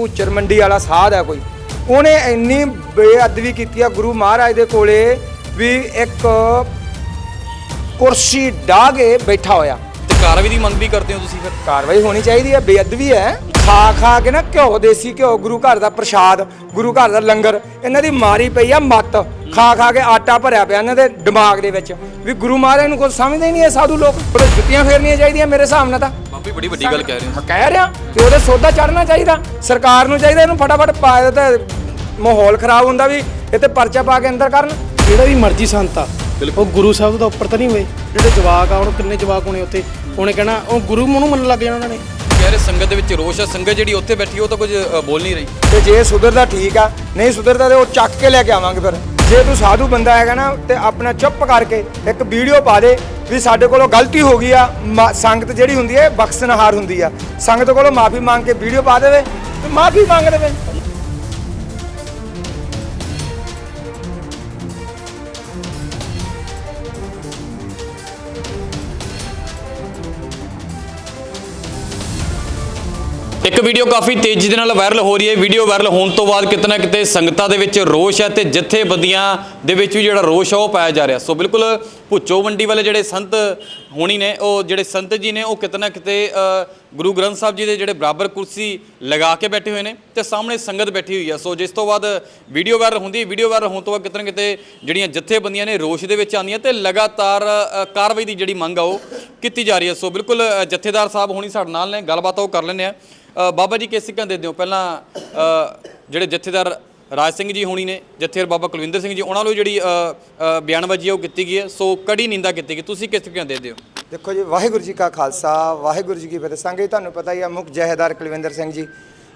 ਭੂਚਰ ਮੰਡੀ ਵਾਲਾ ਸਾਧ ਹੈ ਕੋਈ। ਉਹਨੇ ਇੰਨੀ ਬੇਅਦਬੀ ਕੀਤੀ ਆ ਗੁਰੂ ਮਹਾਰਾਜ ਦੇ ਕੋਲੇ ਵੀ ਇੱਕ ਕੁਰਸੀ ਕੇ ਬੈਠਾ ਹੋਇਆ। ਤੇ ਕਾਰਵਾਈ ਦੀ ਮੰਗ ਵੀ ਕਰਦੇ ਹੋ ਤੁਸੀਂ ਫਿਰ? ਕਾਰਵਾਈ ਹੋਣੀ ਚਾਹੀਦੀ ਹੈ ਬੇਅਦਬੀ ਹੈ। ਖਾ ਖਾ ਕੇ ਨਾ ਘਿਓ ਦੇਸੀ ਘਿਓ ਗੁਰੂ ਘਰ ਦਾ ਪ੍ਰਸ਼ਾਦ ਗੁਰੂ ਘਰ ਦਾ ਲੰਗਰ ਇਹਨਾਂ ਦੀ ਮਾਰੀ ਪਈ ਆ ਮੱਤ। ਖਾ ਖਾ ਕੇ ਆਟਾ ਭਰਿਆ ਪਿਆ ਇਹਨਾਂ ਦੇ ਦਿਮਾਗ ਦੇ ਵਿੱਚ। ਵੀ ਗੁਰੂ ਮਹਾਰਾਜ ਨੂੰ ਕੁਝ ਸਮਝਦੇ ਹੀ ਨਹੀਂ ਇਹ ਸਾਧੂ ਲੋਕ। ਉਹਦੇ ਜੁੱਤੀਆਂ ਫੇਰਨੀਆਂ ਚਾਹੀਦੀਆਂ ਮੇਰੇ ਹਿਸਾਬ ਨਾਲ ਤਾਂ। ਬਾਬੀ ਬੜੀ ਵੱਡੀ ਗੱਲ ਕਹਿ ਰਹੇ ਹੋ। ਮੈਂ ਕਹਿ ਰਿਹਾ ਕਿ ਉਹਦੇ ਸੋਧਾ ਚੜਨਾ ਚਾਹੀਦਾ। ਸਰਕਾਰ ਨੂੰ ਚਾਹੀਦਾ ਇਹਨੂੰ ਫਟਾਫਟ ਪਾ ਦੇ ਤੇ ਮਾਹੌਲ ਖਰਾਬ ਹੁੰਦਾ ਵੀ ਤੇ ਪਰਚਾ ਪਾ ਕੇ ਅੰਦਰ ਕਰਨ। ਜਿਹੜਾ ਵੀ ਮਰਜ਼ੀ ਸੰਤ ਆ ਉਹ ਗੁਰੂ ਸਾਹਿਬ ਤੋਂ ਉੱਪਰ ਤਾਂ ਨਹੀਂ ਹੋਏ। ਜਿਹੜੇ ਜਵਾਕ ਆ ਹੁਣ ਕਿੰਨੇ ਜਵਾਕ ਹੋਣੇ ਉੱਥੇ? ਉਹਨੇ ਕਹਿਣਾ ਉਹ ਗੁਰੂ ਨੂੰ ਮੰਨਣ ਲੱਗ ਜਾਣਾ ਉਹਨਾਂ ਨੇ। ਕਹਿ ਰਹੇ ਸੰਗਤ ਦੇ ਵਿੱਚ ਰੋਸ਼ ਹੈ ਸੰਗਤ ਜਿਹੜੀ ਉੱਥੇ ਬੈਠੀ ਉਹ ਤਾਂ ਕੁਝ ਬੋਲ ਨਹੀਂ ਰਹੀ। ਤੇ ਜੇ ਸੁਧਰਦਾ ਠੀਕ ਆ ਨਹੀਂ ਸੁਧਰਦਾ ਤੇ ਉਹ ਚੱਕ ਕੇ ਲੈ ਕੇ ਆਵਾਂਗੇ ਫਿਰ। ਜੇ ਤੂੰ ਸਾਧੂ ਬੰਦਾ ਹੈਗਾ ਨਾ ਤੇ ਆਪਣਾ ਚੁੱਪ ਕਰਕੇ ਇੱਕ ਵੀਡੀਓ ਪਾ ਦੇ ਵੀ ਸਾਡੇ ਕੋਲੋਂ ਗਲਤੀ ਹੋ ਗਈ ਆ, ਮਾ- ਸੰਗਤ ਜਿਹੜੀ ਹੁੰਦੀ ਹੈ, ਬਖਸ਼ਣਹਾਰ ਹੁੰਦੀ ਆ। ਸੰਗਤ ਕੋਲੋਂ ਮਾਫੀ ਮੰਗ ਕੇ ਵੀਡੀਓ ਪਾ ਦੇਵੇ ਤੇ ਮਾਫੀ ਮੰਗ ਦੇਵੇ। ਇੱਕ ਵੀਡੀਓ ਕਾਫੀ ਤੇਜ਼ੀ ਦੇ ਨਾਲ ਵਾਇਰਲ ਹੋ ਰਹੀ ਹੈ। ਵੀਡੀਓ ਵਾਇਰਲ ਹੋਣ ਤੋਂ ਬਾਅਦ ਕਿਤੇ ਨਾ ਕਿਤੇ ਸੰਗਤਾਂ ਦੇ ਵਿੱਚ ਰੋਸ਼ ਹੈ ਤੇ ਜਥੇਬੰਦੀਆਂ ਦੇ ਵਿੱਚ ਵੀ ਜਿਹੜਾ ਰੋਸ਼ ਹੈ ਉਹ ਪਾਇਆ ਜਾ ਰਿਹਾ। ਸੋ ਬਿਲਕੁਲ ਭੁੱਚੋ ਮੰਡੀ ਵਾਲੇ ਜਿਹੜੇ ਸੰਤ ਹੋਣੀ ਨੇ, ਉਹ ਜਿਹੜੇ ਸੰਤ ਜੀ ਨੇ, ਉਹ ਕਿਤੇ ਨਾ ਕਿਤੇ ਗੁਰੂ ਗ੍ਰੰਥ ਸਾਹਿਬ ਜੀ ਦੇ ਜਿਹੜੇ ਬਰਾਬਰ ਕੁਰਸੀ ਲਗਾ ਕੇ ਬੈਠੇ ਹੋਏ ਨੇ ਤੇ ਸਾਹਮਣੇ ਸੰਗਤ ਬੈਠੀ ਹੋਈ ਹੈ ਸੋ ਜਿਸ ਤੋਂ ਬਾਅਦ ਵੀਡੀਓ ਵਾਇਰਲ ਹੁੰਦੀ ਵੀਡੀਓ ਵਾਇਰਲ ਹੋਣ ਤੋਂ ਬਾਅਦ ਕਿਤੇ ਨਾ ਕਿਤੇ ਜਿਹੜੀਆਂ ਜਥੇਬੰਦੀਆਂ ਨੇ ਰੋਸ਼ ਦੇ ਵਿੱਚ ਆਉਂਦੀਆਂ ਤੇ ਲਗਾਤਾਰ ਕਾਰਵਾਈ ਦੀ ਜਿਹੜੀ ਮੰਗ ਆ ਉਹ ਕੀਤੀ ਜਾ ਰਹੀ ਹੈ ਸੋ ਬਿਲਕੁਲ ਅ, ਜਥੇਦਾਰ ਸਾਹਿਬ ਹੋਣੀ ਸਾਡੇ ਨਾਲ ਨੇ ਗੱਲਬਾਤ ਉਹ ਕਰ ਲੈਂਦੇ ਆ। ਬਾਬਾ ਜੀ ਕਿਸ ਸਿੱਕਾਂ ਦੇ ਦਿਓ? ਪਹਿਲਾਂ ਜਿਹੜੇ ਜਥੇਦਾਰ ਰਾਜ ਸਿੰਘ ਜੀ ਹੋਣੀ ਨੇ ਜਥੇਦਾਰ ਬਾਬਾ ਕੁਲਵਿੰਦਰ ਸਿੰਘ ਜੀ ਉਹਨਾਂ ਨੂੰ ਜਿਹੜੀ ਬਿਆਨਬਾਜ਼ੀ ਹੈ ਉਹ ਕੀਤੀ ਗਈ ਹੈ ਸੋ ਕੜੀ ਨਿੰਦਾ ਕੀਤੀ ਗਈ। ਤੁਸੀਂ ਕਿਸ ਸਿੱਕਾਂ ਦੇ ਦਿਓ? ਦੇਖੋ ਜੀ ਵਾਹਿਗੁਰੂ ਜੀ ਕਾ ਖਾਲਸਾ ਵਾਹਿਗੁਰੂ ਜੀ ਕੀ ਫਤਿਹ। ਸੰਗਤ ਜੀ ਤੁਹਾਨੂੰ ਪਤਾ ਹੀ ਆ ਮੁੱਖ ਜਹੇਦਾਰ ਕੁਲਵਿੰਦਰ ਸਿੰਘ ਜੀ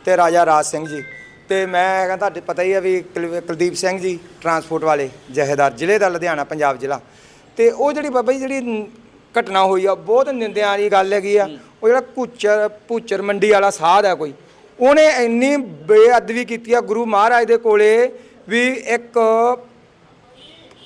ਤੇ ਰਾਜਾ ਰਾਜ ਸਿੰਘ ਜੀ। ਤੇ ਮੈਂ ਹੈਗਾ ਤੁਹਾਡੇ ਪਤਾ ਹੀ ਆ ਵੀ ਕੁਲਵ- ਕੁਲਦੀਪ ਸਿੰਘ ਜੀ ਟਰਾਂਸਪੋਰਟ ਵਾਲੇ ਜਹੇਦਾਰ ਜ਼ਿਲ੍ਹੇ ਦਾ ਲੁਧਿਆਣਾ ਪੰਜਾਬ ਜ਼ਿਲ੍ਹਾ। ਤੇ ਉਹ ਜਿਹੜੀ ਬਾਬਾ ਜੀ ਜਿਹੜੀ ਨ- ਘਟਨਾ ਹੋਈ ਆ ਬਹੁਤ ਨਿੰਦਿਆਂ ਵਾਲੀ ਗੱਲ ਹੈਗੀ ਆ। ਉਹ ਜਿਹੜਾ ਕੁਚਰ ਪੁਚਰ ਮੰਡੀ ਵਾਲਾ ਸਾਧ ਹੈ ਕੋਈ ਉਹਨੇ ਇੰਨੀ ਬੇਅਦਬੀ ਕੀਤੀ ਆ ਗੁਰੂ ਮਹਾਰਾਜ ਦੇ ਕੋਲੇ ਵੀ ਇੱਕ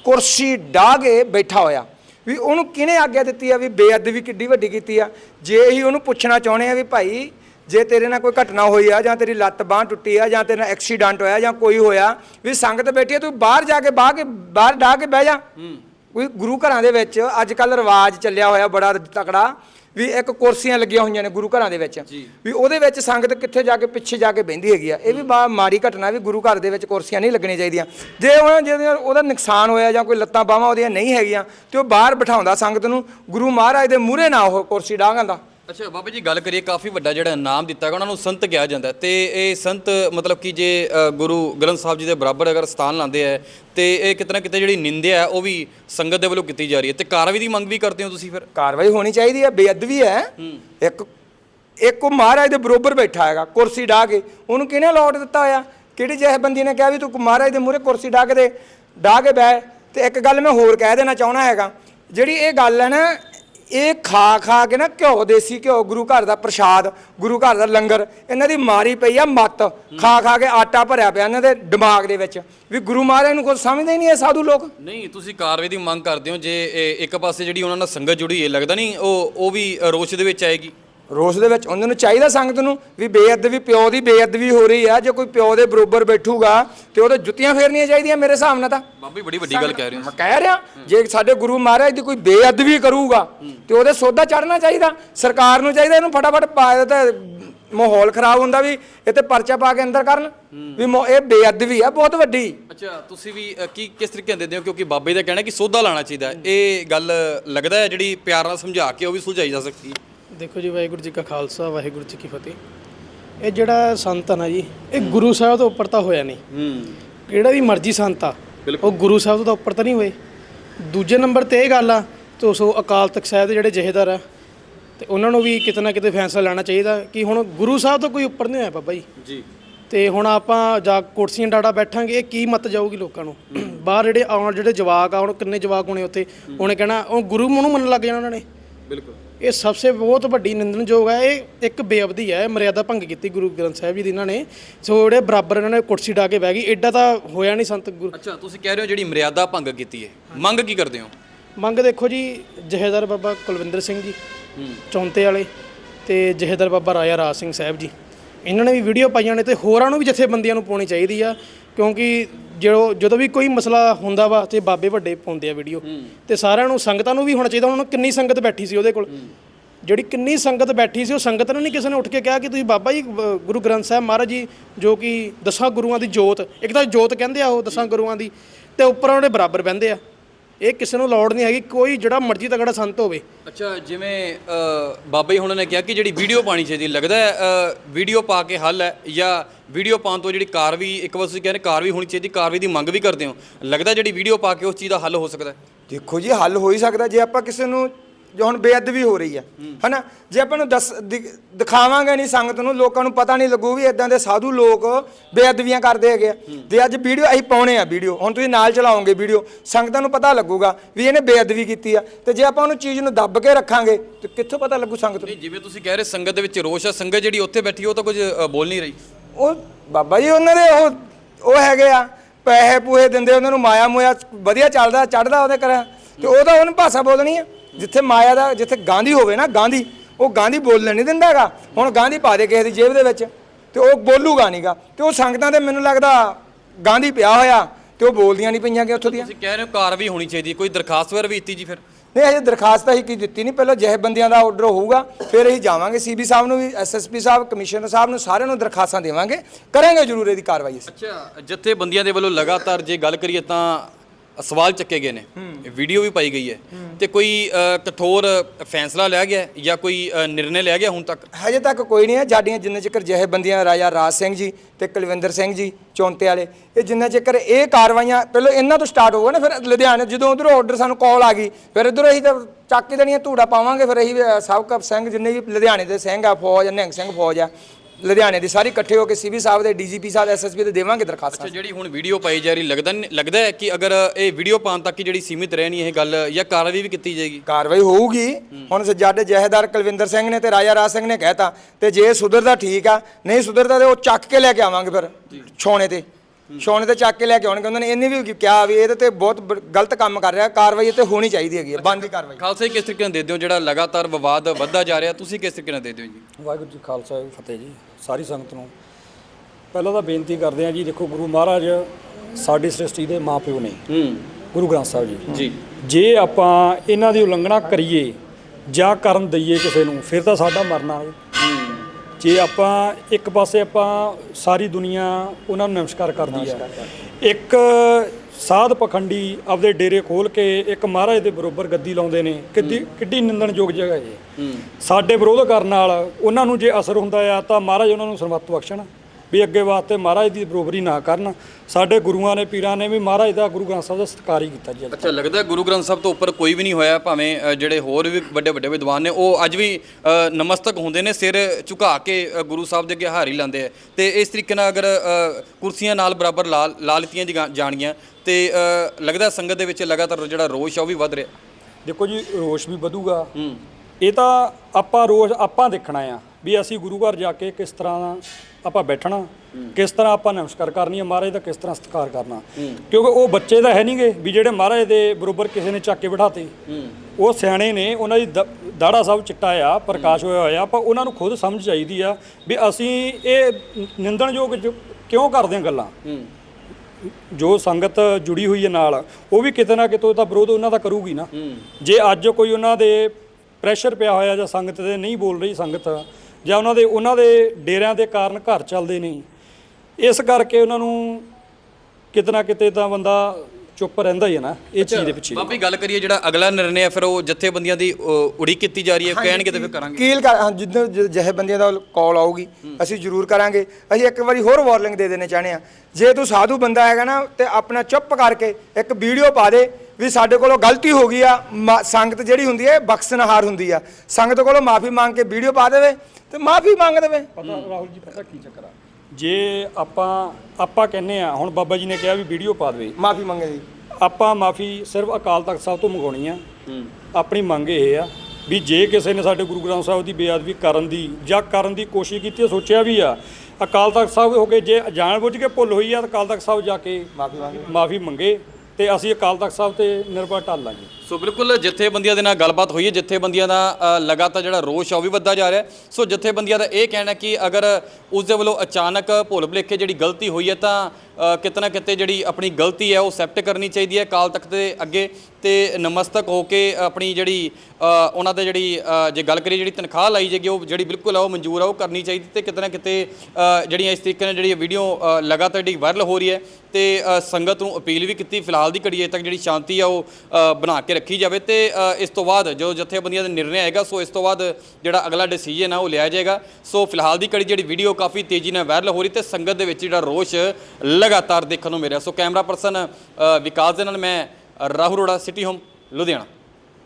ਕੁਰਸੀ ਢਾਹ ਕੇ ਬੈਠਾ ਹੋਇਆ। ਵੀ ਉਹਨੂੰ ਕਿਹਨੇ ਆਗਿਆ ਦਿੱਤੀ ਆ ਵੀ ਬੇਅਦਬੀ ਕਿੱਡੀ ਵੱਡੀ ਕੀਤੀ ਆ? ਜੇ ਅਸੀਂ ਉਹਨੂੰ ਪੁੱਛਣਾ ਚਾਹੁੰਦੇ ਆ ਵੀ ਭਾਈ, ਜੇ ਤੇਰੇ ਨਾਲ ਕੋਈ ਘਟਨਾ ਹੋਈ ਆ ਜਾਂ ਤੇਰੀ ਲੱਤ ਬਾਹ ਟੁੱਟੀ ਆ ਜਾਂ ਤੇਰੇ ਨਾਲ ਐਕਸੀਡੈਂਟ ਹੋਇਆ ਜਾਂ ਕੋਈ ਹੋਇਆ, ਵੀ ਸੰਗਤ ਬੈਠੀ ਆ, ਤੂੰ ਬਾਹਰ ਜਾ ਕੇ ਬਾਹ ਕੇ, ਬਾਹਰ ਢਾਹ ਕੇ ਬਹਿ ਜਾ। ਕੋਈ ਗੁਰੂ ਘਰਾਂ ਦੇ ਵਿੱਚ ਅੱਜ ਕੱਲ ਰਿਵਾਜ ਚੱਲਿਆ ਹੋਇਆ ਬੜਾ ਤਕੜਾ ਵੀ ਇੱਕ ਕੁਰਸੀਆਂ ਲੱਗੀਆਂ ਹੋਈਆਂ ਨੇ ਗੁਰੂ ਘਰਾਂ ਦੇ ਵਿੱਚ। ਵੀ ਉਹਦੇ ਵਿੱਚ ਸੰਗਤ ਕਿੱਥੇ ਜਾ ਕੇ ਪਿੱਛੇ ਜਾ ਕੇ ਬਹਿੰਦੀ ਹੈਗੀ ਆ। ਇਹ ਵੀ ਬਾ ਮਾੜੀ ਘਟਨਾ ਵੀ ਗੁਰੂ ਘਰ ਦੇ ਵਿੱਚ ਕੁਰਸੀਆਂ ਨਹੀਂ ਲੱਗਣੀਆਂ ਚਾਹੀਦੀਆਂ। ਜੇ ਉਹਨਾਂ ਜੇ ਉਹਦਾ ਨੁਕਸਾਨ ਹੋਇਆ ਜਾਂ ਕੋਈ ਲੱਤਾਂ ਬਾਹਾਂ ਉਹਦੀਆਂ ਨਹੀਂ ਹੈਗੀਆਂ ਤੇ ਉਹ ਬਾਹਰ ਬਿਠਾਉਂਦਾ ਸੰਗਤ ਨੂੰ ਗੁਰੂ ਮਹਾਰਾਜ ਦੇ ਮੂਹਰੇ ਨਾ ਉਹ ਕੁਰਸੀ ਡਾਂਗਾਂਦਾ ਅੱਛਾ ਬਾਬਾ ਜੀ ਗੱਲ ਕਰੀਏ ਕਾਫੀ ਵੱਡਾ ਜਿਹੜਾ ਇਨਾਮ ਦਿੱਤਾ ਗਿਆ ਉਹਨਾਂ ਨੂੰ ਸੰਤ ਕਿਹਾ ਜਾਂਦਾ ਹੈ। ਤੇ ਇਹ ਸੰਤ ਮਤਲਬ ਕਿ ਜੇ ਅ, ਗੁਰੂ ਗ੍ਰੰਥ ਸਾਹਿਬ ਜੀ ਦੇ ਬਰਾਬਰ ਅਗਰ ਸਥਾਨ ਲਾਉਂਦੇ ਆ ਤੇ ਇਹ ਕਿਤੇ ਨਾ ਕਿਤੇ ਜਿਹੜੀ ਨਿੰਦਿਆ ਹੈ ਉਹ ਵੀ ਸੰਗਤ ਦੇ ਵੱਲੋਂ ਕੀਤੀ ਜਾ ਰਹੀ ਹੈ। ਤੇ ਕਾਰਵਾਈ ਦੀ ਮੰਗ ਵੀ ਕਰਦੇ ਹੋ ਤੁਸੀਂ ਫਿਰ? ਕਾਰਵਾਈ ਹੋਣੀ ਚਾਹੀਦੀ ਹੈ ਬੇਅਦਬੀ ਹੈ। ਇੱਕ ਇੱਕ ਉਹ ਮਹਾਰਾਜ ਦੇ ਬਰੋਬਰ ਬੈਠਾ ਹੈਗਾ ਕੁਰਸੀ ਢਾ ਕੇ। ਉਹਨੂੰ ਕਿਹਨੇ ਲੋਟ ਦਿੱਤਾ ਹੋਇਆ? ਕਿਹੜੀ ਜਹੇਬੰਦੀ ਨੇ ਕਿਹਾ ਵੀ ਤੂੰ ਮਹਾਰਾਜ ਦੇ ਮੂਹਰੇ ਕੁਰਸੀ ਢਾ ਕੇ ਦੇ ਢਾ ਕੇ ਬਹਿ। ਤੇ ਇੱਕ ਗੱਲ ਮੈਂ ਹੋਰ ਕਹਿ ਦੇਣਾ ਚਾਹਣਾ ਹੈਗਾ ਜਿਹੜੀ ਇਹ ਗੱਲ ਹੈ ਨਾ ਇਹ ਖਾ ਖਾ ਕੇ ਨਾ ਘਿਓ, ਦੇਸੀ ਘਿਓ, ਗੁਰੂ ਘਰ ਦਾ ਪ੍ਰਸ਼ਾਦ, ਗੁਰੂ ਘਰ ਦਾ ਲੰਗਰ, ਇਹਨਾਂ ਦੀ ਮਾਰੀ ਪਈ ਆ ਮੱਤ। ਖਾ ਖਾ ਕੇ ਆਟਾ ਭਰਿਆ ਪਿਆ ਇਹਨਾਂ ਦੇ ਦਿਮਾਗ ਦੇ ਵਿੱਚ। ਵੀ ਗੁਰੂ ਮਹਾਰਾਜ ਨੂੰ ਕੁਝ ਸਮਝਦੇ ਹੀ ਨਹੀਂ ਇਹ ਸਾਧੂ ਲੋਕ। ਨਹੀਂ, ਤੁਸੀਂ ਕਾਰਵਾਈ ਦੀ ਮੰਗ ਕਰਦੇ ਹੋ, ਜੇ ਇਹ ਇੱਕ ਪਾਸੇ ਜਿਹੜੀ ਉਹਨਾਂ ਨਾਲ ਸੰਗਤ ਜੁੜੀ ਹੈ, ਲੱਗਦਾ ਨਹੀਂ ਉਹ ਉਹ ਵੀ ਰੋਸ਼ ਦੇ ਵਿੱਚ ਆਏਗੀ? ਰੋਸ ਦੇ ਵਿੱਚ ਉਹਨਾਂ ਨੂੰ ਚਾਹੀਦਾ ਸੰਗਤ ਨੂੰ ਵੀ ਬੇਅਦਬੀ ਪਿਓ ਦੀ ਬੇਅਦਬੀ ਹੋ ਰਹੀ ਆ ਜੇ ਕੋਈ ਪਿਓ ਦੇ ਬਰੋਬਰ ਬੈਠੂਗਾ ਤੇ ਉਹਦੇ ਜੁੱਤੀਆਂ ਫੇਰਨੀਆਂ ਚਾਹੀਦੀਆਂ ਮੇਰੇ ਹਿਸਾਬ ਨਾਲ ਤਾਂ। ਬਾਬੀ ਬੜੀ ਵੱਡੀ ਗੱਲ ਕਹਿ ਰਹੇ ਹੋ। ਮੈਂ ਕਹਿ ਰਿਹਾ ਜੇ ਸਾਡੇ ਗੁਰੂ ਮਹਾਰਾਜ ਦੀ ਕੋਈ ਬੇਅਦਬੀ ਕਰੂਗਾ ਤੇ ਉਹਦੇ ਸੋਧਾ ਚੜਨਾ ਚਾਹੀਦਾ ਸਰਕਾਰ ਨੂੰ ਚਾਹੀਦਾ ਇਹਨੂੰ ਫਟਾਫਟ ਪਾ ਦੇ ਤੇ ਮਾਹੌਲ ਖਰਾਬ ਹੁੰਦਾ ਵੀ ਇਹ ਤੇ ਪਰਚਾ ਪਾ ਕੇ ਅੰਦਰ ਕਰਨ ਵੀ ਇਹ ਬੇਅਦਬੀ ਆ ਬਹੁਤ ਵੱਡੀ। ਅੱਛਾ ਤੁਸੀਂ ਵੀ ਕੀ ਕਿਸ ਤਰੀਕੇ ਨਾਲ ਦਿੰਦੇ ਹੋ? ਕਿਉਂਕਿ ਬਾਬੇ ਦਾ ਕਹਿਣਾ ਕਿ ਸੋਧਾ ਲਾਣਾ ਚਾਹੀਦਾ। ਇਹ ਗੱਲ ਲੱਗਦਾ ਹੈ ਜਿਹੜੀ ਪਿਆਰ ਨਾਲ ਸਮਝਾ ਕੇ ਉਹ ਵੀ ਸੁਲਝਾਈ ਜਾ ਸਕਦੀ ਹੈ। ਦੇਖੋ ਜੀ ਵਾਹਿਗੁਰੂ ਜੀ ਕਾ ਖਾਲਸਾ ਵਾਹਿਗੁਰੂ ਜੀ ਕੀ ਫਤਿਹ। ਇਹ ਜਿਹੜਾ ਸੰਤ ਆ ਨਾ ਜੀ ਇਹ ਗੁਰੂ ਸਾਹਿਬ ਤੋਂ ਉੱਪਰ ਤਾਂ ਹੋਇਆ ਨਹੀਂ। ਹੂੰ। ਜਿਹੜਾ ਵੀ ਮਰਜ਼ੀ ਸੰਤ ਆ ਉਹ ਗੁਰੂ ਸਾਹਿਬ ਤੋਂ ਤਾਂ ਉੱਪਰ ਤਾਂ ਨਹੀਂ ਹੋਏ। ਦੂਜੇ ਨੰਬਰ ਤੇ ਇਹ ਗੱਲ ਆ ਤੇ ਸੋ ਅਕਾਲ ਤਖਤ ਸਾਹਿਬ ਦੇ ਜਿਹੜੇ ਜਹੇਦਾਰ ਆ ਤੇ ਉਹਨਾਂ ਨੂੰ ਵੀ ਕਿਤੇ ਨਾ ਕਿਤੇ ਫੈਸਲਾ ਲੈਣਾ ਚਾਹੀਦਾ ਕਿ ਹੁਣ ਗੁਰੂ ਸਾਹਿਬ ਤੋਂ ਕੋਈ ਉੱਪਰ ਨਹੀਂ ਹੋਇਆ ਬਾਬਾ ਜੀ। ਜੀ। ਤੇ ਹੁਣ ਆਪਾਂ ਜਾ ਕੁਰਸੀਆਂ ਡਾੜਾ ਬੈਠਾਂਗੇ ਇਹ ਕੀ ਮਤ ਜਾਊਗੀ ਲੋਕਾਂ ਨੂੰ? ਬਾਹਰ ਜਿਹੜੇ ਆਉਣ ਜਿਹੜੇ ਜਵਾਕ ਆ ਹੁਣ ਕਿੰਨੇ ਜਵਾਕ ਹੋਣੇ ਉੱਥੇ? ਉਹਨੇ ਕਹਿਣਾ ਉਹ ਗੁਰੂ ਨੂੰ ਮੰਨਣ ਲੱਗ ਜਾਣਾ ਉਹਨਾਂ ਨੇ। ਬਿਲਕੁਲ। ਇਹ ਸਭ ਤੋਂ ਬਹੁਤ ਵੱਡੀ ਨਿੰਦਣਯੋਗ ਹੈ ਇਹ ਇੱਕ ਬੇਅਬਦੀ ਹੈ ਮਰਿਆਦਾ ਭੰਗ ਕੀਤੀ ਗੁਰੂ ਗ੍ਰੰਥ ਸਾਹਿਬ ਜੀ ਦੀ ਇਹਨਾਂ ਨੇ। ਸੋ ਜਿਹੜੇ ਬਰਾਬਰ ਇਹਨਾਂ ਨੇ ਕੁਰਸੀ ਢਾ ਕੇ ਬਹਿ ਗਈ ਐਡਾ ਤਾਂ ਹੋਇਆ ਨਹੀਂ ਸੰਤ ਗੁਰੂ ਅੱਛਾ ਤੁਸੀਂ ਕਹਿ ਰਹੇ ਹੋ ਜਿਹੜੀ ਮਰਿਆਦਾ ਭੰਗ ਕੀਤੀ ਹੈ ਮੰਗ ਕੀ ਕਰਦੇ ਹੋ? ਮੰਗ ਦੇਖੋ ਜੀ ਜਹੇਦਾਰ ਬਾਬਾ ਕੁਲਵਿੰਦਰ ਸਿੰਘ ਜੀ ਚੌਂਤੇ ਵਾਲੇ ਤੇ ਜਹੇਦਾਰ ਬਾਬਾ ਰਾਜਾ ਰਾਜ ਸਿੰਘ ਸਾਹਿਬ ਜੀ। ਇਹਨਾਂ ਨੇ ਵੀ ਵੀਡੀਓ ਪਾਈਆਂ ਨੇ ਤੇ ਹੋਰਾਂ ਨੂੰ ਵੀ ਜਥੇਬੰਦੀਆਂ ਨੂੰ ਪਾਉਣੀ ਚਾਹੀਦੀ ਆ ਕਿਉਂਕਿ ਜਦੋਂ ਜਦੋਂ ਵੀ ਕੋਈ ਮਸਲਾ ਹੁੰਦਾ ਵਾ ਤੇ ਬਾਬੇ ਵੱਡੇ ਪਾਉਂਦੇ ਆ ਵੀਡੀਓ ਤੇ ਸਾਰਿਆਂ ਨੂੰ ਸੰਗਤਾਂ ਨੂੰ ਵੀ ਹੋਣਾ ਚਾਹੀਦਾ ਉਹਨਾਂ ਨੂੰ ਕਿੰਨੀ ਸੰਗਤ ਬੈਠੀ ਸੀ ਉਹਦੇ ਕੋਲ। ਜਿਹੜੀ ਕਿੰਨੀ ਸੰਗਤ ਬੈਠੀ ਸੀ ਉਹ ਸੰਗਤ ਨੇ ਨਹੀਂ ਕਿਸੇ ਨੇ ਉੱਠ ਕੇ ਕਿਹਾ ਕਿ ਤੁਸੀਂ ਬਾਬਾ ਜੀ ਗੁਰੂ ਗ੍ਰੰਥ ਸਾਹਿਬ ਮਹਾਰਾਜ ਜੀ ਜੋ ਕਿ ਦਸਾਂ ਗੁਰੂਆਂ ਦੀ ਜੋਤ ਇੱਕ ਤਾਂ ਜੋਤ ਕਹਿੰਦੇ ਆ ਉਹ ਦਸਾਂ ਗੁਰੂਆਂ ਦੀ ਤੇ ਉੱਪਰ ਉਹਦੇ ਬਰਾਬਰ ਬਹਿੰਦੇ ਆ। ਇਹ ਕਿਸੇ ਨੂੰ ਲੋੜ ਨਹੀਂ ਹੈਗੀ ਕੋਈ ਜਿਹੜਾ ਮਰਜ਼ੀ ਤਗੜਾ ਸੰਤ ਹੋਵੇ। ਅੱਛਾ ਜਿਵੇਂ ਅ, ਬਾਬਾ ਜੀ ਹੁਣਾਂ ਨੇ ਕਿਹਾ ਕਿ ਜਿਹੜੀ ਵੀਡੀਓ ਪਾਣੀ ਚਾਹੀਦੀ ਲੱਗਦਾ ਹੈ ਅ, ਵੀਡੀਓ ਪਾ ਕੇ ਹੱਲ ਹੈ ਜਾਂ ਵੀਡੀਓ ਪਾਉਣ ਤੋਂ ਜਿਹੜੀ ਕਾਰਵਾਈ ਇੱਕ ਵਾਰ ਤੁਸੀਂ ਕਹਿੰਦੇ ਕਾਰਵਾਈ ਹੋਣੀ ਚਾਹੀਦੀ ਕਾਰਵਾਈ ਦੀ ਮੰਗ ਵੀ ਕਰਦੇ ਹੋ। ਲੱਗਦਾ ਜਿਹੜੀ ਵੀਡੀਓ ਪਾ ਕੇ ਉਸ ਚੀਜ਼ ਦਾ ਹੱਲ ਹੋ ਸਕਦਾ ਹੈ? ਦੇਖੋ ਜੀ ਹੱਲ ਹੋ ਹੀ ਸਕਦਾ ਜੇ ਆਪਾਂ ਕਿਸੇ ਨੂੰ ਜੋ ਹੁਣ ਬੇਅਦਬੀ ਹੋ ਰਹੀ ਆ ਹਨਾ? ਜੇ ਆਪਾਂ ਨੂੰ ਦੱਸ ਦਿ- ਦਿਖਾਵਾਂਗੇ ਨਹੀਂ ਸੰਗਤ ਨੂੰ ਲੋਕਾਂ ਨੂੰ ਪਤਾ ਨਹੀਂ ਲੱਗੂ ਵੀ ਇਦਾਂ ਦੇ ਸਾਧੂ ਲੋਕ ਬੇਅਦਬੀਆਂ ਕਰਦੇ ਹੈਗੇ ਆ। ਤੇ ਅੱਜ ਵੀਡੀਓ ਅਸੀਂ ਪਾਉਣੇ ਆ ਵੀਡੀਓ। ਹੁਣ ਤੁਸੀਂ ਨਾਲ ਚਲਾਓਗੇ ਵੀਡੀਓ। ਸੰਗਤਾਂ ਨੂੰ ਪਤਾ ਲੱਗੂਗਾ ਵੀ ਇਹਨੇ ਬੇਅਦਬੀ ਕੀਤੀ ਆ। ਤੇ ਜੇ ਆਪਾਂ ਉਹਨੂੰ ਚੀਜ਼ ਨੂੰ ਦੱਬ ਕੇ ਰੱਖਾਂਗੇ ਤੇ ਕਿੱਥੋਂ ਪਤਾ ਲੱਗੂ ਸੰਗਤ ਨੂੰ? ਨਹੀਂ ਜਿਵੇਂ ਤੁਸੀਂ ਕਹਿ ਰਹੇ ਸੰਗਤ ਦੇ ਵਿੱਚ ਰੋਸ਼ ਹੈ ਸੰਗਤ ਜਿਹੜੀ ਉੱਥੇ ਬੈਠੀ ਹੈ ਉਹ ਤਾਂ ਕੁਝ ਅ, ਬੋਲ ਨਹੀਂ ਰਹੀ। ਉਹ ਬਾਬਾ ਜੀ ਉਹਨਾਂ ਦੇ ਉਹ ਉਹ ਹੈਗੇ ਆ ਪੈਸੇ ਪੂਹੇ ਦਿੰਦੇ ਉਹਨਾਂ ਨੂੰ ਮਾਇਆ ਮੋਇਆ ਵਧੀਆ ਚੱਲਦਾ ਚੜਦਾ ਉਹਦੇ ਕਰ ਤੇ ਉਹਦਾ ਉਹਨੂੰ ਭਾਸ਼ਾ ਬੋਲਣੀ ਆ। ਜਿੱਥੇ ਮਾਇਆ ਦਾ ਜਿੱਥੇ ਗਾਂਧੀ ਹੋਵੇ ਨਾ ਗਾਂਧੀ ਉਹ ਗਾਂਧੀ ਬੋਲਣ ਨਹੀਂ ਦਿੰਦਾ ਹੈਗਾ। ਹੁਣ ਗਾਂਧੀ ਪਾ ਦੇ ਕਿਸੇ ਦੀ ਜੇਬ ਦੇ ਵਿੱਚ ਤੇ ਉਹ ਬੋਲੂਗਾ ਨਹੀਂਗਾ ਤੇ ਉਹ ਸੰਗਤਾਂ ਦੇ ਮੈਨੂੰ ਲੱਗਦਾ ਗਾਂਧੀ ਪਿਆ ਹੋਇਆ ਤੇ ਉਹ ਬੋਲਦੀਆਂ ਨਹੀਂ ਪਈਆਂ ਕਿ ਉੱਥੋਂ ਦੀਆਂ। ਤੁਸੀਂ ਕਹਿ ਰਹੇ ਹੋ ਕਾਰਵਾਈ ਹੋਣੀ ਚਾਹੀਦੀ। ਕੋਈ ਦਰਖਾਸਤ ਵਗੈਰਾ ਵੀ ਦਿੱਤੀ ਜੀ ਫਿਰ? ਨਹੀਂ ਹਜੇ ਦਰਖਾਸਤ ਅਸੀਂ ਕੀ ਦਿੱਤੀ ਨਹੀਂ। ਪਹਿਲਾਂ ਜਹੇ ਬੰਦਿਆਂ ਦਾ ਆਰਡਰ ਹੋਊਗਾ ਫਿਰ ਅਸੀਂ ਜਾਵਾਂਗੇ। ਸੀਬੀ ਸਾਹਿਬ ਨੂੰ ਵੀ ਐਸਐਸਪੀ ਸਾਹਿਬ ਕਮਿਸ਼ਨਰ ਸਾਹਿਬ ਨੂੰ ਸਾਰਿਆਂ ਨੂੰ ਦਰਖਾਸਤਾਂ ਦੇਵਾਂਗੇ। ਕਰਾਂਗੇ ਜ਼ਰੂਰ ਇਹਦੀ ਕਾਰਵਾਈ ਅਸੀਂ। ਅੱਛਾ ਜੱਥੇ ਬੰਦੀਆਂ ਦੇ ਵੱਲੋਂ ਲਗਾਤਾਰ ਜੇ ਗੱਲ ਕਰੀਏ ਤਾਂ ਸਵਾਲ ਚੱਕੇ ਗਏ ਨੇ। ਵੀਡੀਓ ਵੀ ਪਾਈ ਗਈ ਹੈ। ਤੇ ਕੋਈ ਕਠੋਰ ਫੈਸਲਾ ਲਿਆ ਗਿਆ ਜਾਂ ਕੋਈ ਨਿਰਣੇ ਲਿਆ ਗਿਆ ਹੁਣ ਤੱਕ? ਹਜੇ ਤੱਕ ਕੋਈ ਨਹੀਂ ਹੈ। ਸਾਡੀਆਂ ਜਿੰਨੇ ਚਿਰ ਜਿਹੇ ਬੰਦੀਆਂ ਰਾਜਾ ਰਾਜ ਸਿੰਘ ਜੀ ਤੇ ਕੁਲਵਿੰਦਰ ਸਿੰਘ ਜੀ ਚੌਂਤੇ ਵਾਲੇ ਇਹ ਜਿੰਨਾ ਚਿਰ ਇਹ ਕਾਰਵਾਈਆਂ ਪਹਿਲਾਂ ਇਹਨਾਂ ਤੋਂ ਸਟਾਰਟ ਹੋਊਗਾ ਨਾ ਫਿਰ ਲੁਧਿਆਣੇ ਜਦੋਂ ਉਧਰੋਂ ਆਰਡਰ ਸਾਨੂੰ ਕਾਲ ਆ ਗਈ ਫਿਰ ਇਧਰੋਂ ਅਸੀਂ ਤਾਂ ਚੱਕ ਕੇ ਦੇਣੀਆਂ ਧੂੜਾ ਪਾਵਾਂਗੇ ਫਿਰ ਅਸੀਂ ਸਾਬਕਾ ਸਿੰਘ ਜਿੰਨੇ ਵੀ ਲੁਧਿਆਣੇ ਦੇ ਸਿੰਘ ਆ ਫੌਜ ਨਿਹੰਗ ਸਿੰਘ ਫੌਜ ਆ ਲੁਧਿਆਣੇ ਦੀ ਸਾਰੀ ਇਕੱਠੇ ਹੋ ਕੇ ਸੀਬੀ ਸਾਹਿਬ ਦੇ ਡੀਜੀਪੀ ਸਾਹਿਬ ਐਸਐਸਪੀ ਤੇ ਦੇਵਾਂਗੇ ਦਰਖਾਸਤਾਂ। ਅੱਛਾ ਜਿਹੜੀ ਹੁਣ ਵੀਡੀਓ ਪਾਈ ਜਾ ਰਹੀ ਲੱਗਦਾ ਲੱਗਦਾ ਹੈ ਕਿ ਅਗਰ ਇਹ ਵੀਡੀਓ ਪਾਉਣ ਤੱਕ ਹੀ ਜਿਹੜੀ ਸੀਮਿਤ ਰਹਿਣੀ ਇਹ ਗੱਲ ਜਾਂ ਕਾਰਵਾਈ ਵੀ ਕੀਤੀ ਜਾਏਗੀ? ਕਾਰਵਾਈ ਹੋਊਗੀ। ਹੁਣ ਜੱਜ ਜਹੇਦਾਰ ਕੁਲਵਿੰਦਰ ਸਿੰਘ ਨੇ ਤੇ ਰਾਜਾ ਰਾਜ ਸਿੰਘ ਨੇ ਕਹਿਤਾ ਤੇ ਜੇ ਸੁਧਰਦਾ ਠੀਕ ਆ ਨਹੀਂ ਸੁਧਰਦਾ ਤੇ ਉਹ ਚੱਕ ਕੇ ਲੈ ਕੇ ਆਵਾਂਗੇ ਫਿਰ ਛੋਣੇ ਤੇ। ਛੋਣੇ ਤੇ ਚੱਕ ਕੇ ਲੈ ਕੇ ਆਉਣਗੇ ਉਹਨਾਂ ਨੇ ਇਹਨੇ ਵੀ ਕਿਹਾ ਵੀ ਇਹਦੇ ਤੇ ਬਹੁਤ ਬ- ਗਲਤ ਕੰਮ ਕਰ ਰਿਹਾ ਕਾਰਵਾਈ ਤੇ ਹੋਣੀ ਚਾਹੀਦੀ ਹੈਗੀ ਹੈ ਬੰਦੀ ਕਾਰਵਾਈ। ਖਾਲਸਾ ਜੀ ਕਿਸ ਤਰੀਕੇ ਨਾਲ ਦੇ ਦਿਓ ਜਿਹੜਾ ਲਗਾਤਾਰ ਵਿਵਾਦ ਵੱਧਦਾ ਜਾ ਰਿਹਾ ਤੁਸੀਂ ਕਿਸ ਤਰੀਕੇ ਨਾਲ ਦੇ ਦਿਓ ਜੀ? ਵਾਹਿਗੁਰੂ ਜੀ ਖਾਲਸਾ ਵਾਹਿਗੁਰੂ ਫਤਿਹ ਜੀ ਸਾਰੀ ਸੰਗਤ ਨੂੰ। ਪਹਿਲਾਂ ਤਾਂ ਬੇਨਤੀ ਕਰਦੇ ਹਾਂ ਜੀ ਦੇਖੋ ਗੁਰੂ ਮਹਾਰਾਜ ਸਾਡੀ ਸ੍ਰਿਸ਼ਟੀ ਦੇ ਮਾਪਿਓ ਨੇ। ਹੂੰ। ਗੁਰੂ ਗ੍ਰੰਥ ਸਾਹਿਬ ਜੀ। ਜੀ। ਜੇ ਆਪਾਂ ਇਹਨਾਂ ਦੀ ਉਲੰਘਣਾ ਕਰੀਏ ਜਾਂ ਕਰਨ ਦਈਏ ਕਿਸੇ ਨੂੰ ਫਿਰ ਤਾਂ ਸਾਡਾ ਮਰਨਾ ਹੈ। ਜੇ ਆਪਾਂ ਇੱਕ ਪਾਸੇ ਆਪਾਂ ਸਾਰੀ ਦੁਨੀਆ ਉਹਨਾਂ ਨੂੰ ਨਮਸਕਾਰ ਕਰਦੀ ਹੈ ਇੱਕ ਸਾਧ ਪਖੰਡੀ ਆਪਦੇ ਡੇਰੇ ਖੋਲ ਕੇ ਇੱਕ ਮਹਾਰਾਜ ਦੇ ਬਰੋਬਰ ਗੱਦੀ ਲਾਉਂਦੇ ਨੇ ਕਿੱਡੀ ਕਿੱਡੀ ਨਿੰਦਣਯੋਗ ਜਗ੍ਹਾ ਹੈ। ਸਾਡੇ ਵਿਰੋਧ ਕਰਨ ਨਾਲ ਉਹਨਾਂ ਨੂੰ ਜੇ ਅਸਰ ਹੁੰਦਾ ਆ ਤਾਂ ਮਹਾਰਾਜ ਉਹਨਾਂ ਨੂੰ ਸਰਬੱਤ ਬਖਸ਼ਣ। ਵੀ ਅੱਗੇ ਵਾਸਤੇ ਮਹਾਰਾਜ ਦੀ ਬਰੋਬਰੀ ਨਾ ਕਰਨ। ਸਾਡੇ ਗੁਰੂਆਂ ਨੇ ਪੀਰਾਂ ਨੇ ਵੀ ਮਹਾਰਾਜ ਦਾ ਗੁਰੂ ਗ੍ਰੰਥ ਸਾਹਿਬ ਦਾ ਸਤਿਕਾਰ ਹੀ ਕੀਤਾ ਜੀ ਅੱਜ ਅੱਛਾ ਲੱਗਦਾ ਗੁਰੂ ਗ੍ਰੰਥ ਸਾਹਿਬ ਤੋਂ ਉੱਪਰ ਕੋਈ ਵੀ ਨਹੀਂ ਹੋਇਆ ਭਾਵੇਂ ਅ, ਜਿਹੜੇ ਹੋਰ ਵੀ ਵੱਡੇ ਵੱਡੇ ਵਿਦਵਾਨ ਨੇ ਉਹ ਅੱਜ ਵੀ ਅ, ਨਮਸਤਕ ਹੁੰਦੇ ਨੇ ਸਿਰ ਝੁਕਾ ਕੇ ਅ, ਗੁਰੂ ਸਾਹਿਬ ਦੇ ਅੱਗੇ ਹਾਰੀ ਲਾਉਂਦੇ ਆ। ਤੇ ਇਸ ਤਰੀਕੇ ਨਾਲ ਅਗਰ ਅ, ਕੁਰਸੀਆਂ ਨਾਲ ਬਰਾਬਰ ਲਾ ਲਾ ਲਿੱਤੀਆਂ ਜਗਾ- ਜਾਣੀਆਂ ਤੇ ਅ, ਲੱਗਦਾ ਸੰਗਤ ਦੇ ਵਿੱਚ ਲਗਾਤਾਰ ਜਿਹੜਾ ਰੋਸ਼ ਆ ਉਹ ਵੀ ਵੱਧ ਰਿਹਾ। ਦੇਖੋ ਜੀ ਰੋਸ਼ ਵੀ ਵਧੂਗਾ। ਇਹ ਤਾਂ ਆਪਾਂ ਰੋਜ਼ ਆਪਾਂ ਦੇਖਣਾ ਆ ਵੀ ਅਸੀਂ ਗੁਰੂ ਘਰ ਜਾ ਕੇ ਕਿਸ ਤਰ੍ਹਾਂ ਆਪਾਂ ਬੈਠਣਾ ਕਿਸ ਤਰ੍ਹਾਂ ਆਪਾਂ ਨਮਸਕਾਰ ਕਰਨੀ ਹੈ ਮਹਾਰਾਜ ਦਾ ਕਿਸ ਤਰ੍ਹਾਂ ਸਤਿਕਾਰ ਕਰਨਾ। ਕਿਉਂਕਿ ਉਹ ਬੱਚੇ ਤਾਂ ਹੈ ਨਹੀਂਗੇ ਵੀ ਜਿਹੜੇ ਮਹਾਰਾਜ ਦੇ ਬਰੋਬਰ ਕਿਸੇ ਨੇ ਚੱਕ ਕੇ ਬਿਠਾਤੇ। ਉਹ ਸਿਆਣੇ ਨੇ ਉਹਨਾਂ ਦੀ ਦ- ਦਾੜਾ ਸਭ ਚਿੱਟਾ ਆ ਪ੍ਰਕਾਸ਼ ਹੋਇਆ ਹੋਇਆ ਆਪਾਂ ਉਹਨਾਂ ਨੂੰ ਖੁਦ ਸਮਝ ਚਾਹੀਦੀ ਆ ਵੀ ਅਸੀਂ ਇਹ ਨਿੰਦਣਯੋਗ ਕਿਉਂ ਕਰਦੇ ਹਾਂ ਗੱਲਾਂ? ਜੋ ਸੰਗਤ ਜੁੜੀ ਹੋਈ ਹੈ ਨਾਲ ਉਹ ਵੀ ਕਿਤੇ ਨਾ ਕਿਤੇ ਤਾਂ ਵਿਰੋਧ ਉਹਨਾਂ ਦਾ ਕਰੂਗੀ ਨਾ। ਜੇ ਅੱਜ ਕੋਈ ਉਹਨਾਂ ਦੇ ਪ੍ਰੈਸ਼ਰ ਪਿਆ ਹੋਇਆ ਜਾਂ ਸੰਗਤ ਦੇ ਨਹੀਂ ਬੋਲ ਰਹੀ ਸੰਗਤ ਜਾਂ ਉਹਨਾਂ ਦੇ ਉਹਨਾਂ ਦੇ ਡੇਰਿਆਂ ਦੇ ਕਾਰਨ ਘਰ ਚੱਲਦੇ ਨਹੀਂ। ਇਸ ਕਰਕੇ ਉਹਨਾਂ ਨੂੰ ਕਿਤੇ ਨਾ ਕਿਤੇ ਤਾਂ ਬੰਦਾ ਚੁੱਪ ਰਹਿੰਦਾ ਹੀ ਹੈ ਨਾ ਇਹ ਚੀਜ਼ ਦੇ ਪਿੱਛੇ। ਬਾਬੀ ਗੱਲ ਕਰੀਏ ਜਿਹੜਾ ਅਗਲਾ ਨਿਰਣੇ ਹੈ ਫਿਰ ਉਹ ਜਥੇਬੰਦੀਆਂ ਦੀ ਉਡੀਕ ਕੀਤੀ ਜਾ ਰਹੀ ਹੈ ਕਹਿਣਗੇ ਤੇ ਫਿਰ ਕਰਾਂਗੇ। ਕੀਲ ਕਰ ਹਾਂ, ਜਿੱਦਾਂ ਜ- ਜਿਹੇ ਬੰਦਿਆਂ ਦਾ ਕਾਲ ਆਊਗੀ ਅਸੀਂ ਜ਼ਰੂਰ ਕਰਾਂਗੇ। ਅਸੀਂ ਇੱਕ ਵਾਰੀ ਹੋਰ ਵਾਰਨਿੰਗ ਦੇ ਦੇਣੇ ਚਾਹਣੇ ਆ ਜੇ ਤੂੰ ਸਾਧੂ ਬੰਦਾ ਹੈਗਾ ਨਾ ਤੇ ਆਪਣਾ ਚੁੱਪ ਕਰਕੇ ਇੱਕ ਵੀਡੀਓ ਪਾ ਦੇ ਵੀ ਸਾਡੇ ਕੋਲੋਂ ਗਲਤੀ ਹੋ ਗਈ ਆ ਸੰਗਤ ਜਿਹੜੀ ਹੁੰਦੀ ਹੈ ਬਖਸ਼ਣਹਾਰ ਹੁੰਦੀ ਆ। ਸੰਗਤ ਕੋਲੋਂ ਮਾਫੀ ਮੰਗ ਕੇ ਵੀਡੀਓ ਪਾ ਦੇਵੇ ਤੇ ਮਾਫੀ ਮੰਗ ਦੇਵੇ। ਪਤਾ ਰਾਹੁਲ ਜੀ ਪਤਾ ਕੀ ਚੱਕਰ ਆ? ਜੇ ਆਪਾਂ ਆਪਾਂ ਕਹਿੰਨੇ ਆ ਹੁਣ ਬਾਬਾ ਜੀ ਨੇ ਕਿਹਾ ਵੀ ਵੀਡੀਓ ਪਾ ਦੇਵੇ। ਮਾਫੀ ਮੰਗੇ ਜੀ। ਆਪਾਂ ਮਾਫੀ ਸਿਰਫ ਅਕਾਲ ਤਖਤ ਸਾਹਿਬ ਤੋਂ ਮੰਗਾਉਣੀ ਆ। ਆਪਣੀ ਮੰਗ ਇਹ ਆ ਵੀ ਜੇ ਕਿਸੇ ਨੇ ਸਾਡੇ ਗੁਰੂ ਗ੍ਰੰਥ ਸਾਹਿਬ ਦੀ ਬੇਅਦਬੀ ਕਰਨ ਦੀ ਜਾਂ ਕਰਨ ਦੀ ਕੋਸ਼ਿਸ਼ ਕੀਤੀ ਹੈ, ਸੋਚਿਆ ਵੀ ਆ ਅਕਾਲ ਤਖਤ ਸਾਹਿਬ ਹੋ ਕੇ ਜੇ ਜਾਣਬੁੱਝ ਕੇ ਭੁੱਲ ਹੋਈ ਆ ਤਾਂ ਅਕਾਲ ਤਖਤ ਸਾਹਿਬ ਜਾ ਕੇ ਮਾਫੀ ਮੰਗੇ। ਤੇ ਅਸੀਂ ਅਕਾਲ ਤਖਤ ਸਾਹਿਬ ਤੇ ਨਿਰਭਰ ਢਾਲ ਲਾਂਗੇ। ਸੋ ਬਿਲਕੁਲ ਜਥੇਬੰਦੀਆਂ ਦੇ ਨਾਲ ਗੱਲਬਾਤ ਹੋਈ ਹੈ। ਜਥੇਬੰਦੀਆਂ ਦਾ ਲਗਾਤਾਰ ਜਿਹੜਾ ਰੋਸ਼ ਆ ਉਹ ਵੀ ਵੱਧਦਾ ਜਾ ਰਿਹਾ ਸੋ ਜਥੇਬੰਦੀਆਂ ਦਾ ਇਹ ਕਹਿਣਾ ਕਿ ਅਗਰ ਉਸ ਦੇ ਵੱਲੋਂ ਅਚਾਨਕ ਭੁੱਲ ਭੁਲੇਖੇ ਜਿਹੜੀ ਗਲਤੀ ਹੋਈ ਹੈ ਤਾਂ ਅ, ਕਿਤੇ ਨਾ ਕਿਤੇ ਜਿਹੜੀ ਆਪਣੀ ਗਲਤੀ ਹੈ ਉਹ ਐਕਸੈਪਟ ਕਰਨੀ ਚਾਹੀਦੀ ਹੈ ਕਾਲ ਤਖਤ ਦੇ ਅੱਗੇ ਤੇ ਨਮਸਤਕ ਹੋ ਕੇ ਆਪਣੀ ਜਿਹੜੀ ਉਹਨਾਂ ਦੇ ਜਿਹੜੀ ਜੇ ਗੱਲ ਕਰੀਏ ਜਿਹੜੀ ਤਨਖਾਹ ਲਾਈ ਜਾਏਗੀ ਉਹ ਜਿਹੜੀ ਬਿਲਕੁਲ ਆ ਉਹ ਮਨਜ਼ੂਰ ਆ ਉਹ ਕਰਨੀ ਚਾਹੀਦੀ ਤੇ ਕਿਤੇ ਨਾ ਕਿਤੇ ਜਿਹੜੀਆਂ ਇਸ ਤਰੀਕੇ ਨਾਲ ਜਿਹੜੀ ਵੀਡੀਓ ਲਗਾਤਾਰ ਜਿਹੜੀ ਵਾਇਰਲ ਹੋ ਰਹੀ ਹੈ ਤੇ ਸੰਗਤ ਨੂੰ ਅਪੀਲ ਵੀ ਕੀਤੀ ਫਿਲਹਾਲ ਦੀ ਘੜੀ ਤੱਕ ਜਿਹੜੀ ਸ਼ਾਂਤੀ ਆ ਉਹ ਬਣਾ ਕੇ ਰੱਖੀ ਜਾਵੇ ਤੇ ਇਸ ਤੋਂ ਬਾਅਦ ਜੋ ਜਥੇਬੰਦੀਆਂ ਦਾ ਨਿਰਣय ਆਏਗਾ, ਸੋ ਇਸ ਤੋਂ ਬਾਅਦ ਜਿਹੜਾ ਅਗਲਾ ਡਿਸੀਜਨ ਆ, ਉਹ ਲਿਆ ਜਾਏਗਾ। ਸੋ ਫਿਲਹਾਲ ਦੀ ਘੜੀ ਜਿਹੜੀ ਵੀਡੀਓ ਕਾਫੀ ਤੇਜ਼ੀ ਨਾਲ ਵਾਇਰਲ ਹੋ ਰਹੀ ਤੇ ਸੰਗਤ ਦੇ ਵਿੱਚ ਜਿਹੜਾ ਰੋਸ਼ ਲਗਾਤਾਰ ਦੇਖਣ ਨੂੰ ਮਿਲਿਆ ਸੋ ਕੈਮਰਾ ਪਰਸਨ ਵਿਕਾਸ ਦੇ ਨਾਲ ਮੈਂ ਰਾਹੁਲ ਰੋੜਾ ਸਿਟੀ ਹੋਮ ਲੁਧਿਆਣਾ।